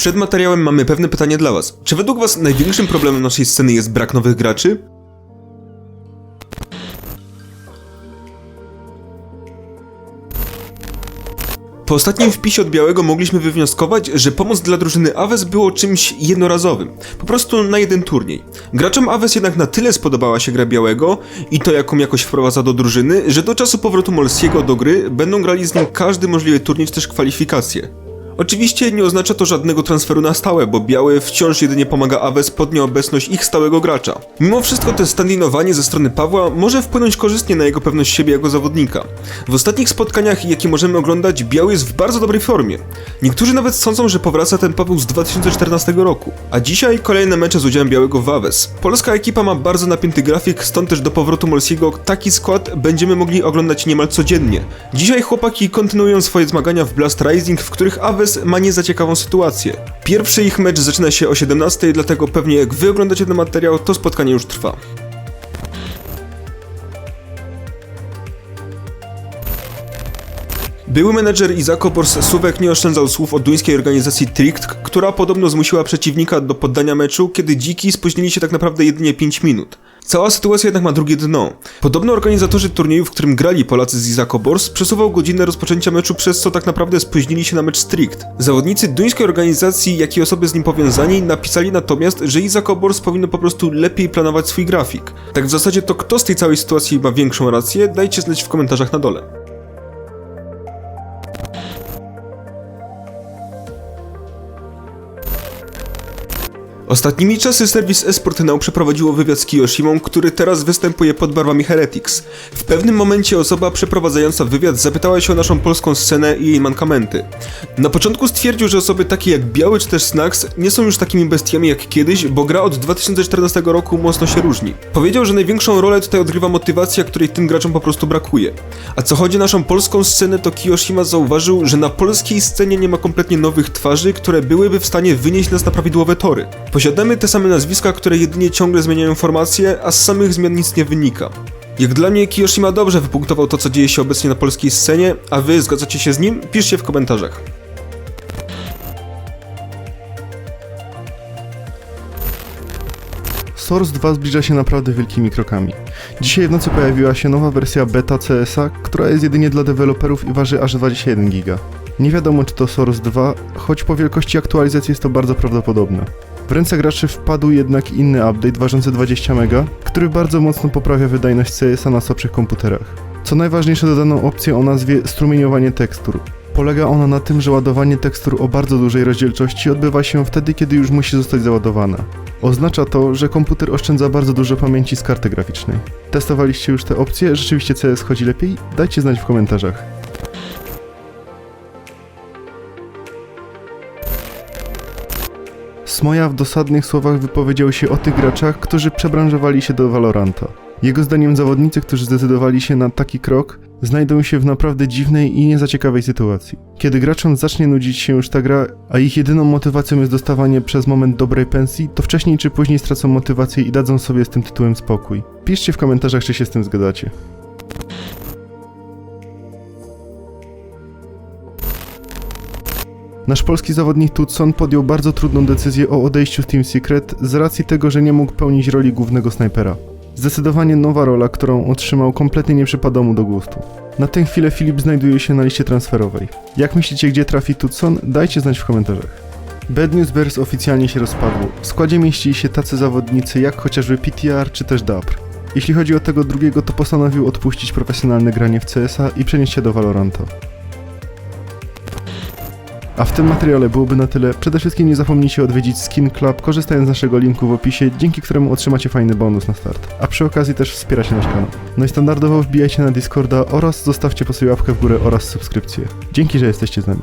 przed materiałem mamy pewne pytanie dla was. Czy według was największym problemem naszej sceny jest brak nowych graczy? Po ostatnim wpisie od Białego mogliśmy wywnioskować, że pomoc dla drużyny Aves było czymś jednorazowym, po prostu na jeden turniej. Graczom Aves jednak na tyle spodobała się gra Białego i to jaką jakoś wprowadza do drużyny, że do czasu powrotu Molskiego do gry będą grali z nim każdy możliwy turniej czy też kwalifikacje. Oczywiście nie oznacza to żadnego transferu na stałe, bo Biały wciąż jedynie pomaga Aves pod nieobecność ich stałego gracza. Mimo wszystko to standinowanie ze strony Pawła może wpłynąć korzystnie na jego pewność siebie jako zawodnika. W ostatnich spotkaniach, jakie możemy oglądać, Biały jest w bardzo dobrej formie. Niektórzy nawet sądzą, że powraca ten Paweł z 2014 roku. A dzisiaj kolejne mecze z udziałem Białego w Aves. Polska ekipa ma bardzo napięty grafik, stąd też do powrotu Molsiego taki skład będziemy mogli oglądać niemal codziennie. Dzisiaj chłopaki kontynuują swoje zmagania w Blast Rising, w których Aves ma niezaciekawą sytuację. Pierwszy ich mecz zaczyna się o 17, dlatego pewnie jak wy oglądacie ten materiał, to spotkanie już trwa. Były menedżer Izako Bors-Suwek nie oszczędzał słów o duńskiej organizacji Trikt, która podobno zmusiła przeciwnika do poddania meczu, kiedy dziki spóźnili się tak naprawdę jedynie 5 minut. Cała sytuacja jednak ma drugie dno. Podobno organizatorzy turnieju, w którym grali Polacy z Izako Bors, przesuwał godzinę rozpoczęcia meczu, przez co tak naprawdę spóźnili się na mecz Strict. Zawodnicy duńskiej organizacji, jak i osoby z nim powiązani, napisali natomiast, że Izako Bors powinno po prostu lepiej planować swój grafik. Tak w zasadzie to kto z tej całej sytuacji ma większą rację, dajcie znać w komentarzach na dole. Ostatnimi czasy serwis eSportNow przeprowadziło wywiad z Kiyoshimą, który teraz występuje pod barwami Heretics. W pewnym momencie osoba przeprowadzająca wywiad zapytała się o naszą polską scenę i jej mankamenty. Na początku stwierdził, że osoby takie jak Biały czy też Snax nie są już takimi bestiami jak kiedyś, bo gra od 2014 roku mocno się różni. Powiedział, że największą rolę tutaj odgrywa motywacja, której tym graczom po prostu brakuje. A co chodzi o naszą polską scenę, to Kiyoshima zauważył, że na polskiej scenie nie ma kompletnie nowych twarzy, które byłyby w stanie wynieść nas na prawidłowe tory. Posiadamy te same nazwiska, które jedynie ciągle zmieniają formacje, a z samych zmian nic nie wynika. Jak dla mnie Kiyoshima dobrze wypunktował to, co dzieje się obecnie na polskiej scenie, a wy zgadzacie się z nim? Piszcie w komentarzach. Source 2 zbliża się naprawdę wielkimi krokami. Dzisiaj w nocy pojawiła się nowa wersja beta CS-a, która jest jedynie dla deweloperów i waży aż 21 giga. Nie wiadomo czy to Source 2, choć po wielkości aktualizacji jest to bardzo prawdopodobne. W ręce graczy wpadł jednak inny update ważący 20 MB, który bardzo mocno poprawia wydajność CS-a na słabszych komputerach. Co najważniejsze dodaną opcję o nazwie strumieniowanie tekstur. Polega ona na tym, że ładowanie tekstur o bardzo dużej rozdzielczości odbywa się wtedy, kiedy już musi zostać załadowana. Oznacza to, że komputer oszczędza bardzo dużo pamięci z karty graficznej. Testowaliście już te opcje? Rzeczywiście CS chodzi lepiej? Dajcie znać w komentarzach. Smoja w dosadnych słowach wypowiedział się o tych graczach, którzy przebranżowali się do Valoranta. Jego zdaniem zawodnicy, którzy zdecydowali się na taki krok, znajdą się w naprawdę dziwnej i niezaciekawej sytuacji. Kiedy graczom zacznie nudzić się już ta gra, a ich jedyną motywacją jest dostawanie przez moment dobrej pensji, to wcześniej czy później stracą motywację i dadzą sobie z tym tytułem spokój. Piszcie w komentarzach, czy się z tym zgadzacie. Nasz polski zawodnik Tutson podjął bardzo trudną decyzję o odejściu z Team Secret z racji tego, że nie mógł pełnić roli głównego snajpera. Zdecydowanie nowa rola, którą otrzymał, kompletnie nie przypada mu do gustu. Na tę chwilę Filip znajduje się na liście transferowej. Jak myślicie, gdzie trafi Tutson? Dajcie znać w komentarzach. Bad News Bears oficjalnie się rozpadło. W składzie mieścili się tacy zawodnicy jak chociażby PTR czy też Dapr. Jeśli chodzi o tego drugiego, to postanowił odpuścić profesjonalne granie w CS-a i przenieść się do Valoranta. A w tym materiale byłoby na tyle. Przede wszystkim nie zapomnijcie odwiedzić Skin Club, korzystając z naszego linku w opisie, dzięki któremu otrzymacie fajny bonus na start. A przy okazji też wspieracie nasz kanał. No i standardowo wbijajcie na Discorda oraz zostawcie po sobie łapkę w górę oraz subskrypcję. Dzięki, że jesteście z nami.